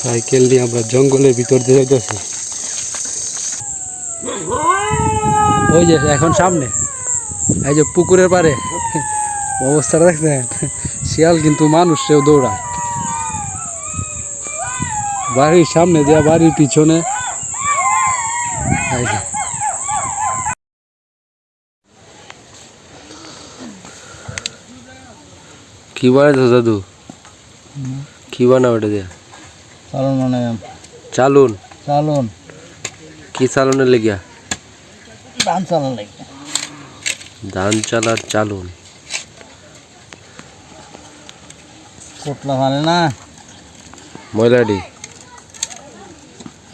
Cycle নিয়ে আমরা জঙ্গলের ভিতর দিয়ে যাইতেছি। ওই যে এখন সামনে, এই যে পুকুরের পারে অবস্থাটা দেখছেন? শিয়াল কিন্তু মানুষ, সেও দৌড়ায়। বাড়ির সামনে দেওয়া বাড়ির পিছনে। কি বানাইছো দাদু? কি বানাও এটা দিয়ে? চালন মানে চালুন? চালন। কি চালনের লেগিয়া? ধান চালন লাগে। ধান চালার চালুন। কোটলা ভালে না? ময়লাডি।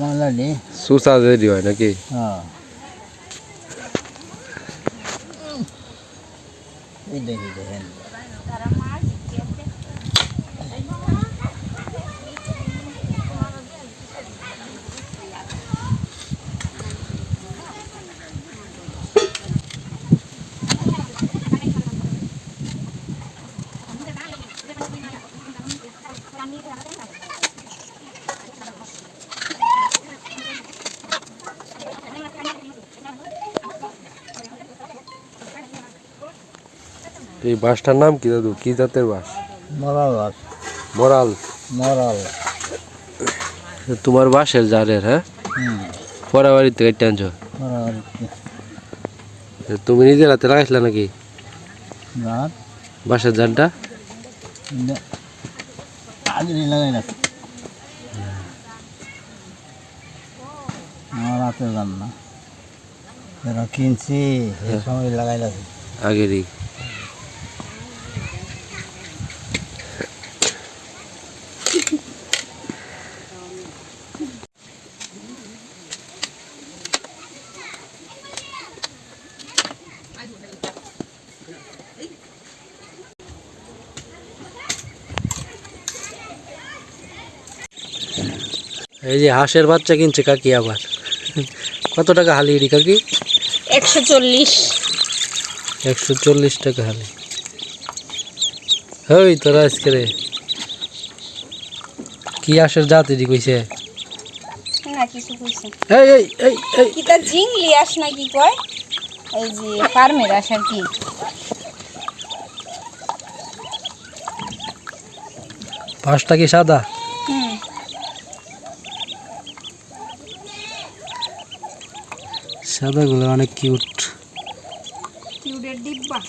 ময়লাডি। সুসা দেরি হয় নাকি? হ্যাঁ। এই দেখি দেখেন। এই বাসটার নাম কি দাদু? কি জাতের বাস? মরাল গাছ মরাল। মরাল। তোমার বাসের জারের হ্যাঁ? পরে থেকে টানছো মরাল তুমি নিজের হাতে লাগাইছিলা নাকি? বাসের জানটা আগে লাগাই না কিনছি সময় লাগাই আগেরই। এই যে হাঁসের বাচ্চা কিনছে কাকি আবার। কত টাকা হালি এটি কাকি? একশো চল্লিশ। একশো চল্লিশ টাকা হালি। হই তোরা আজকে রে। কি হাঁসের জাত এটি কইছে? এই এই এই এই। কি তা জিংলি আস না কি কয়? এই যে ফার্মের আস আর কি। পাঁচটা কি সাদা? সাদাগুলো অনেক কিউট কিউডের ডিব্বা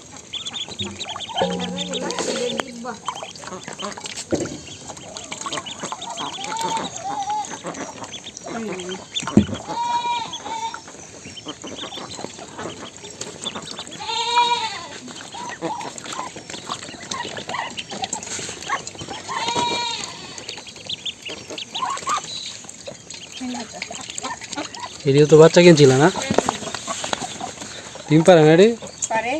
ডিব্বা এটিও তো বাচ্চা কিনছিল না ডিম পারে না পারে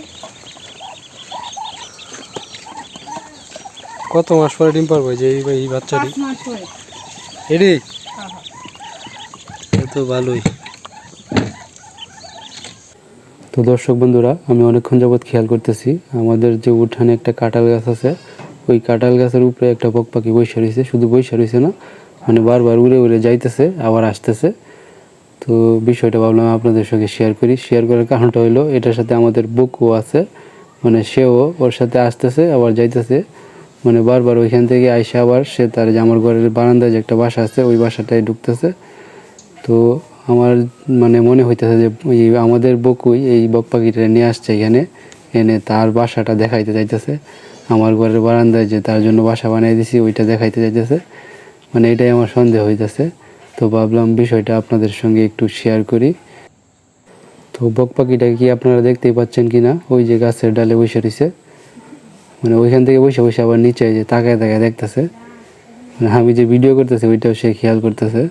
কত মাস পরে ডিম পারব এই যে এই এই বাচ্চাটি? পাঁচ মাস পরে। এটি হ্যাঁ, এ তো ভালোই। তো দর্শক বন্ধুরা আমি অনেকক্ষণ যাবৎ খেয়াল করতেছি আমাদের যে উঠানে একটা কাঁঠাল গাছ আছে ওই কাঁঠাল গাছের উপরে একটা বক পাখি বৈশা রয়েছে শুধু বৈশা রয়েছে না মানে বারবার উড়ে উড়ে যাইতেছে আবার আসতেছে। তো বিষয়টা ভাবলাম আপনাদের সঙ্গে শেয়ার করি। শেয়ার করার কারণটা হলো এটার সাথে আমাদের বুকও আছে। মানে সেও ওর সাথে আসতেছে, আবার যাইতেছে। মানে বারবার ওইখান থেকে আইসে আবার সে তার যে আমার ঘরের বারান্দায় যে একটা বাসা আছে, ওই বাসাটায় ঢুকতেছে। তো আমার মানে মনে হইতেছে যে আমাদের বকুই এই বক পাখিটা নিয়ে আসছে এখানে। এনে তার বাসাটা দেখাইতে যাইতেছে। আমার ঘরের বারান্দায় যে তার জন্য বাসা বানিয়ে দিছি, ওইটা দেখাইতে যাইতেছে। মানে এটাই আমার সন্দেহ হইতেছে। তো ভাবলাম বিষয়টা আপনাদের সঙ্গে একটু শেয়ার করি। তো বক পাখিটা কি আপনারা দেখতেই পাচ্ছেন কি না ওই যে গাছের ডালে বসে রয়েছে। মানে ওইখান থেকে বসে বসে আবার নিচে যে তাকায় তাকায় দেখতেছে। মানে আমি যে ভিডিও করতেছি, ওইটাও সে খেয়াল করতেছে।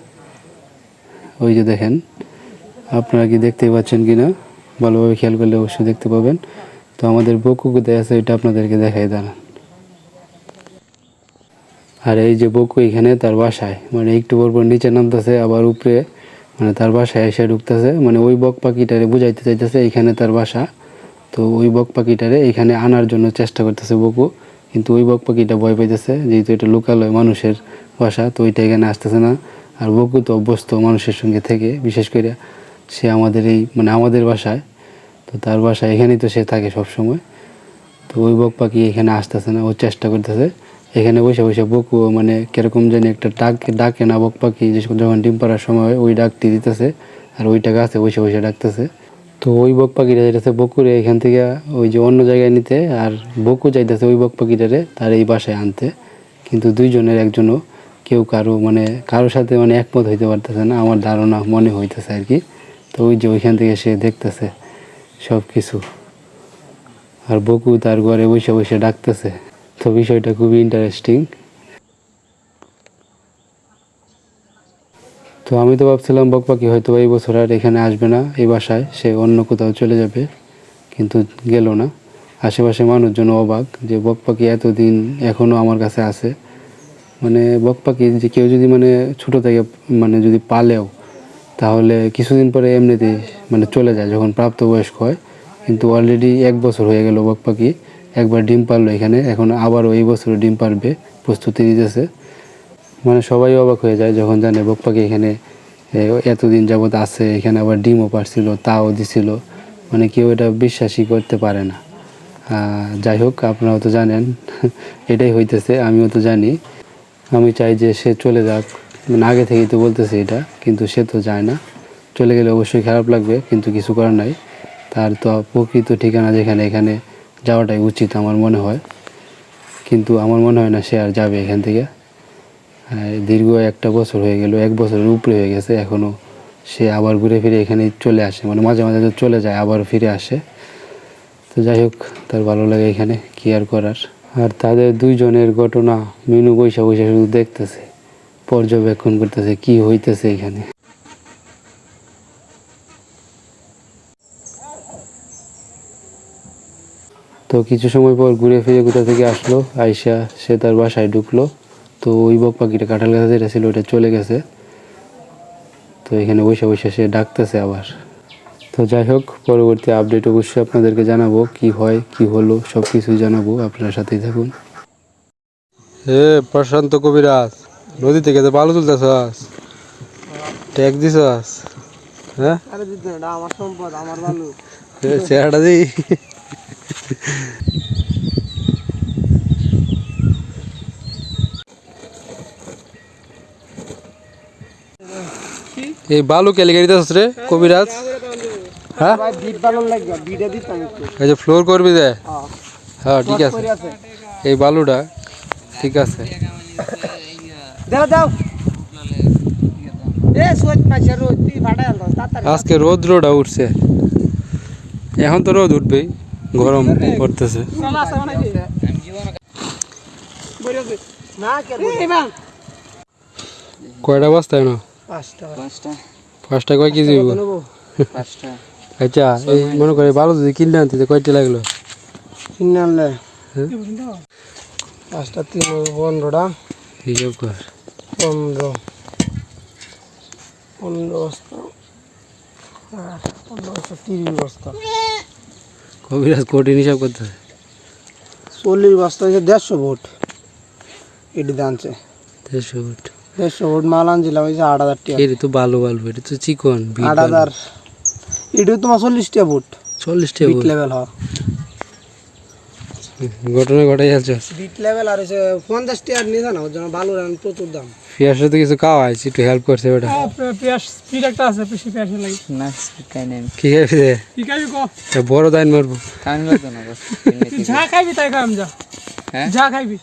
ওই যে দেখেন, আপনারা কি দেখতেই পাচ্ছেন কি না ভালোভাবে খেয়াল করলে অবশ্যই দেখতে পাবেন। তো আমাদের বকু কোথায় আছে, ওইটা আপনাদেরকে দেখাই দাঁড়ান। আর এই যে বকু এখানে, তার বাসায়। মানে একটু পর নিচে নামতেছে, আবার উপরে মানে তার বাসায় এসে ঢুকতেছে। মানে ওই বক পাখিটারে বুঝাইতে চাইতেছে, এখানে তার বাসা। তো ওই বক পাখিটারে এখানে আনার জন্য চেষ্টা করতেছে বকু। কিন্তু ওই বক পাখিটা ভয় পাইতেছে, যেহেতু এটা লোকালয় মানুষের বাসা, তো ওইটা এখানে আসতেছে না। আর বকু তো অভ্যস্ত মানুষের সঙ্গে থেকে, বিশেষ করে সে আমাদের এই মানে আমাদের বাসায়। তো তার বাসায় এখানেই তো সে থাকে সব সময় তো ওই বক পাখি এখানে আসতেছে না, ও চেষ্টা করতেছে। এখানে বসে বসে বকু মানে কীরকম জানি একটা ডাক, ডাকে না বক পাখি যখন ডিম পাড়ার সময় ওই ডাকটি দিতেছে, আর ওইটা গাছে বসে বসে ডাকতেছে। তো ওই বক পাখিটা যেতেছে বকুরে, এখান থেকে ওই যে অন্য জায়গায় নিতে, আর বকু যাইতেছে ওই বক পাখিটারে, তার এই বাসায় আনতে। কিন্তু দুইজনের একজনও কেউ কারও মানে কারোর সাথে মানে একমত হইতে পারতেছে না, আমার ধারণা, মনে হইতেছে আর কি। তো ওই যে ওইখান থেকে সে দেখতেছে সব কিছু আর বকু তার ঘরে বসে বসে ডাকতেছে। তো বিষয়টা খুবই ইন্টারেস্টিং তো আমি তো ভাবছিলাম বক পাখি হয়তো এই বছর আর এখানে আসবে না, এই বাসায়। সে অন্য কোথাও চলে যাবে, কিন্তু গেল না। আশেপাশে মানুষজন অবাক যে বক পাখি এতদিন এখনও আমার কাছে আছে। মানে বক পাখি যে কেউ যদি মানে ছোটো থেকে মানে যদি পালেও, তাহলে কিছুদিন পরে এমনিতেই মানে চলে যায়, যখন প্রাপ্তবয়স্ক হয়। কিন্তু অলরেডি এক বছর হয়ে গেল বক পাখি একবার ডিম পারল এখানে, এখন আবারও এই বছর ডিম পারবে, প্রস্তুতি নিতেছে। মানে সবাই অবাক হয়ে যায় যখন জানে বক পাখি এখানে এতদিন যাবৎ আছে, এখানে আবার ডিমও পারছিল, তাও দিছিল। মানে কেউ এটা বিশ্বাসই করতে পারে না। যাই হোক, আপনারাও তো জানেন, এটাই হইতেছে, আমিও তো জানি। আমি চাই যে সে চলে যাক। মানে আগে থেকেই তো বলতেছে এটা, কিন্তু সে তো যায় না। চলে গেলে অবশ্যই খারাপ লাগবে, কিন্তু কিছু করার নাই। তার তো প্রকৃত ঠিকানা যেখানে, এখানে যাওয়াটাই উচিত আমার মনে হয়। কিন্তু আমার মনে হয় না সে আর যাবে এখান থেকে। দীর্ঘ একটা বছর হয়ে গেল, এক বছরের উপরে হয়ে গেছে এখনও সে আবার ঘুরে ফিরে এখানে চলে আসে মানে মাঝে মাঝে চলে যায়, আবার ফিরে আসে। তো যাই হোক, তার ভালো লাগে এখানে, কি আর করার। আর তাদের দুইজনের ঘটনা, মিনু বৈশা বৈশা শুধু দেখতেছে, পর্যবেক্ষণ করতেছে কি হইতেছে এখানে। তো কিছু সময় পর ঘুরে ফিরে কোথা থেকে আসলো আয়সা সে তার বাসায় ঢুকলো। তো ওই বক পাখিটা কাঁঠাল গাছে যেটা ছিল ওটা চলে গেছে। তো এখানে বসে বসে সে ডাকতেছে আবার। তো যাই হোক পরবর্তী আপডেট অবশ্যই আপনাদেরকে জানাব কি হয় কি হলো সব কিছুই জানাব। আপনার সাথেই থাকুন। এ প্রশান্ত কবিরাজ নদী থেকে তো ভালো বালু তুলতেছাস। ট্যাগ দিছাস হ্যাঁ? আরে দিদি এটা আমার সম্পদ আমার ভালো চেহারাটা দিই। এই বালু কে লেগে দিতেছস রে কবিরাজ? হ্যাঁ? ভাই বিট ভালো লাগবে বিটে দিতাম একটু। এই যে ফ্লোর করবি দে। হ্যাঁ। ঠিক আছে। করে আছে। এই বালুটা ঠিক আছে। দাও দাও। এ সোচ পাশে রোজ তুই ভাড়ায় আনতো তাড়াতাড়ি। আজকে রোদ্রটা উঠছে। এখন তো রোদ উঠবেই। গরম পড়তেছে। কয়টা বস্তায় না পাঁচটা। কয় কেজি আচ্ছা এই মনে করে বালু যদি কিনতে আনতে কয়টা লাগল? কিনে আনলে হ্যাঁ? পাঁচটা তিন পনেরোটা। হিসাব কর। পনেরো। পনেরো বস্তা। আর পনেরো বস্তা তিরিশ বস্তা। কবিরাজ কঠিন হিসাব করতে চল্লিশ বস্তা হচ্ছে দেড়শো ভোট। এটি দানছে দেড়শো ভোট। দেড়শো ভোট মাল আনছিলাম ওই যে আট হাজার টাকা। এটা তো বালু বালু এটা তো চিকন আট হাজার। এটা তোমার চল্লিশটা ভোট। চল্লিশটা ভোট। লেভেল হয়। ঘটনা ঘটাই যাচ্ছে বিট লেভেল আর হচ্ছে পঞ্চাশ টাকা নিয়ে জানো ওর জন্য ভালো রান প্রচুর দাম। ফিয়ার সাথে কিছু খাওয়া হয়েছে একটু হেল্প করছে ওটা পেঁয়াজ স্পিড একটা আছে বেশি পেঁয়াজ লাগে। না স্পিড খাই নাই কি খাইবি রে? কি খাবি কো? তা বড় দাইন মারবো। খাই মতো না তুই যা খাইবি তাই খাম যা। হ্যাঁ? যা খাইবি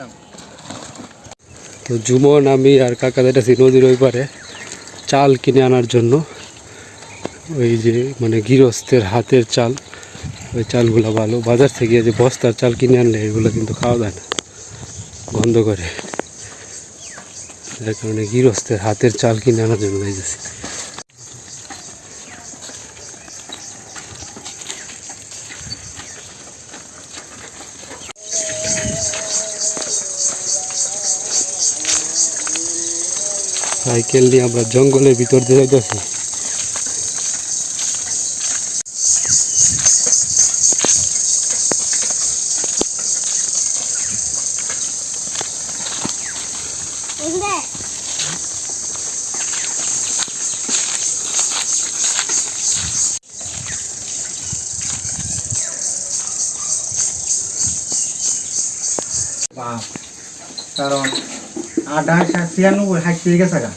তো জুমন, আমি আর কাকা যেতেছি নদীর ওই পারে চাল কিনে আনার জন্য। ওই যে মানে গৃহস্থের হাতের চাল, ওই চালগুলো ভালো। বাজার থেকে যে বস্তার চাল কিনে আনলে এগুলো কিন্তু খাওয়া যায় না, গন্ধ করে। যার কারণে গৃহস্থের হাতের চাল কিনে আনার জন্য যাইতেছি। সাইকেল নিয়ে আমরা জঙ্গলের ভিতর দিয়ে যাইতেছি। কারণ আঠাশ আর ছিয়ানব্বই ষাট ঠিক আছে গা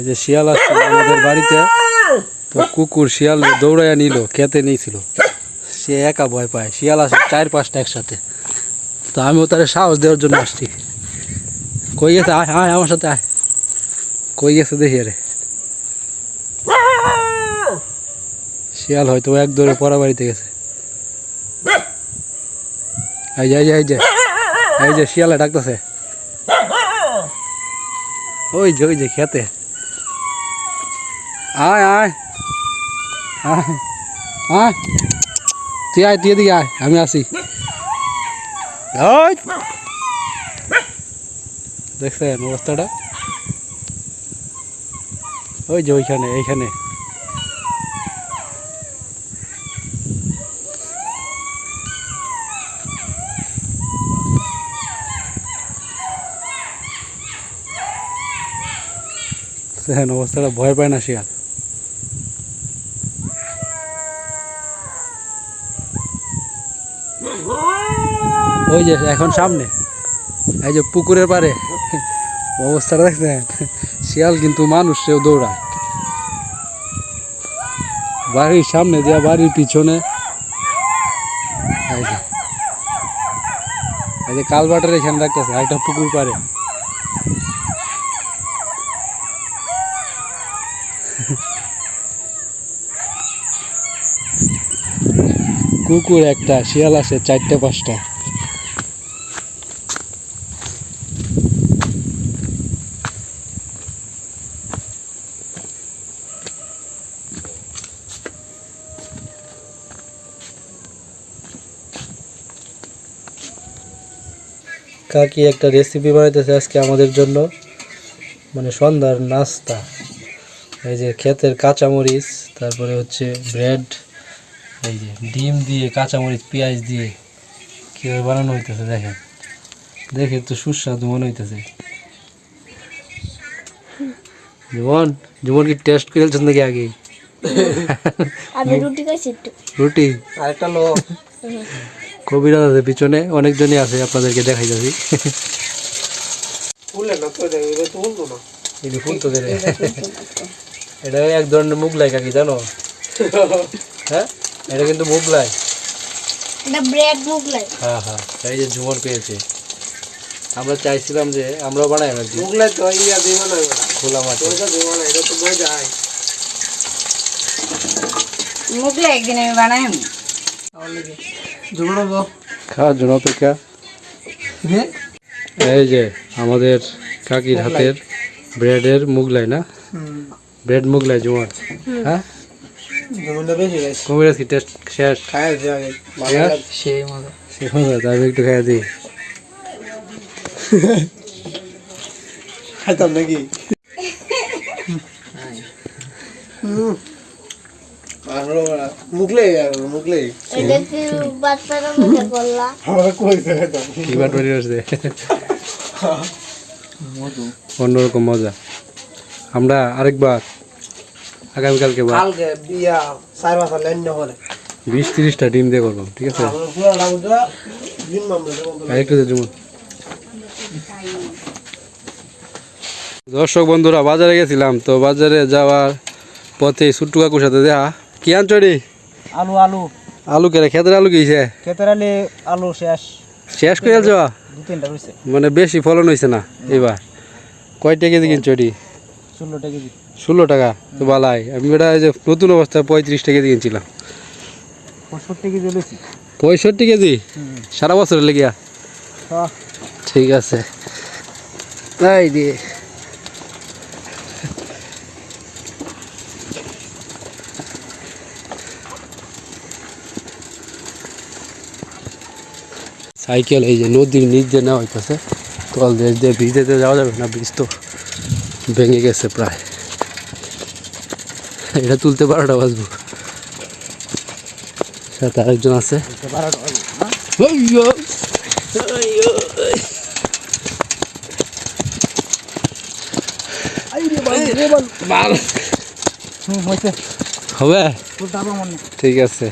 এই যে শিয়াল আসছিল আমাদের বাড়িতে, তো কুকুর শিয়াল দৌড়াইয়া নিল, খেতে নিয়েছিল। সে একা ভয় পায়, শিয়াল আসে চার পাঁচটা একসাথে। তো আমিও তার সাহস দেওয়ার জন্য আসছি। কই গেছে? আয় আয়, আমার সাথে আয়। কই গেছে দেখি রে শিয়াল হয়তো এক দৌড়ে পরা বাড়িতে গেছে। এই যে এই যে এই যে শিয়ালে ডাকতেছে। ওই যে ওই যে, খেতে। আয় আয়। আয় তুই আয়, তুই এদিকে আয়, আমি আসি। দেখছেন অবস্থাটা? ওই যে ওইখানে, এইখানে। দেখেন অবস্থাটা? ভয় পায় না শিয়াল ওই যে এখন সামনে। এই যে পুকুরের পারে অবস্থাটা দেখছেন? শিয়াল কিন্তু মানুষ, সেও দৌড়ায়। বাড়ির সামনে দেওয়া বাড়ির পিছনে। এই যে। কালবাটার এখানে রাখতেছে একটা পুকুর পারে কুকুর একটা, শিয়াল আছে চারটে, পাঁচটা। কাকি একটা রেসিপি বানাইতেছে আজকে আমাদের জন্য। মানে সন্ধ্যার নাস্তা। এই যে ক্ষেতের কাঁচামরিচ তারপরে হচ্ছে ব্রেড এই যে ডিম দিয়ে কাঁচামরিচ পেঁয়াজ দিয়ে কীভাবে বানানো হইতেছে দেখেন। দেখে তো সুস্বাদু মনে হইতেছে। জীবন জীবন কি টেস্ট করেছেন নাকি আগে? আমি রুটি খাইছি একটু। রুটি? আরেকটা লোক কবিরাজ আছে পিছনে অনেকজনই আছে আপনাদেরকে দেখাই যাচ্ছি ফুলে না। তো এটা এক ধরনের মুগলাই কাকি জানো? হ্যাঁ? এটা কিন্তু মুগলাই। এটা ব্রেড মুগলাই। হ্যাঁ হ্যাঁ এই যে ঝুমর পেয়েছে। আমরা চাইছিলাম যে আমরাও বানাই না মুগলাই তো ইয়া দিবা না খোলা মাছ ওটা দিবা না এটা তো বই যায় মুগলাই একদিন আমি বানাই খাওয়ার জন্য অপেক্ষা এই যে আমাদের কাকির হাতের ব্রেডের মুগলাই না? ব্রেড মুগলাই জুমার হ্যাঁ? কি টেস্ট শেষ? সেই মজা। মজা একটু খাইয়া দিই। খাইতাম নাকি? মুগলাই মুগলাই। এটা কি বাচ্চারা মধ্যে করলা আমরা কইছে কি বাট আসছে অন্যরকম মজা। আমরা আরেকবার আগামীকালকে কালকে বিয়া চার মাস লাইন না হলে বিশ তিরিশটা ডিম দিয়ে করব ঠিক আছে? জুমন দর্শক বন্ধুরা বাজারে গেছিলাম তো বাজারে যাওয়ার পথে সুট্টু কাকুর সাথে দেখা। কি আনছড়ি আলু আলু। আলু কেরে খেতের আলু কিছে ক্ষেতের আলি আলু শেষ। শেষ করে আলছ? দু তিনটা রয়েছে মানে বেশি ফলন হয়েছে না এবার কয়টা কেজি কিনছড়ি ষোলোটা কেজি ষোলো টাকা তো বালাই। আমি ওটা যে নতুন অবস্থায় পঁয়ত্রিশ টাকা দিয়ে কিনছিলাম। পঁয়ষট্টি কেজি লইছি পঁয়ষট্টি কেজি? সারা বছরের লেগিয়া। ঠিক আছে। এই দিয়ে সাইকেল এই যে নদীর নিচ দিয়ে নেওয়া হইতেছে কল দেশ দিয়ে ব্রিজ দিতে যাওয়া যাবে না ব্রিজ তো ভেঙে গেছে প্রায়। এটা তুলতে বারোটা বাজবো। সাথে আরেকজন আছে। হবে? ঠিক আছে।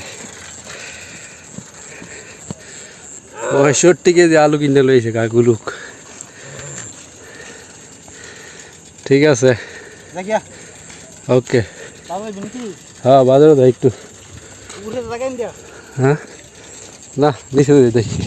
পঁয়ষট্টি কেজি আলু কিনে লইছে কাকুলুক ঠিক আছে। ওকে। হ্যাঁ বাজারও দেয় একটু। হ্যাঁ? না নিচে দেখি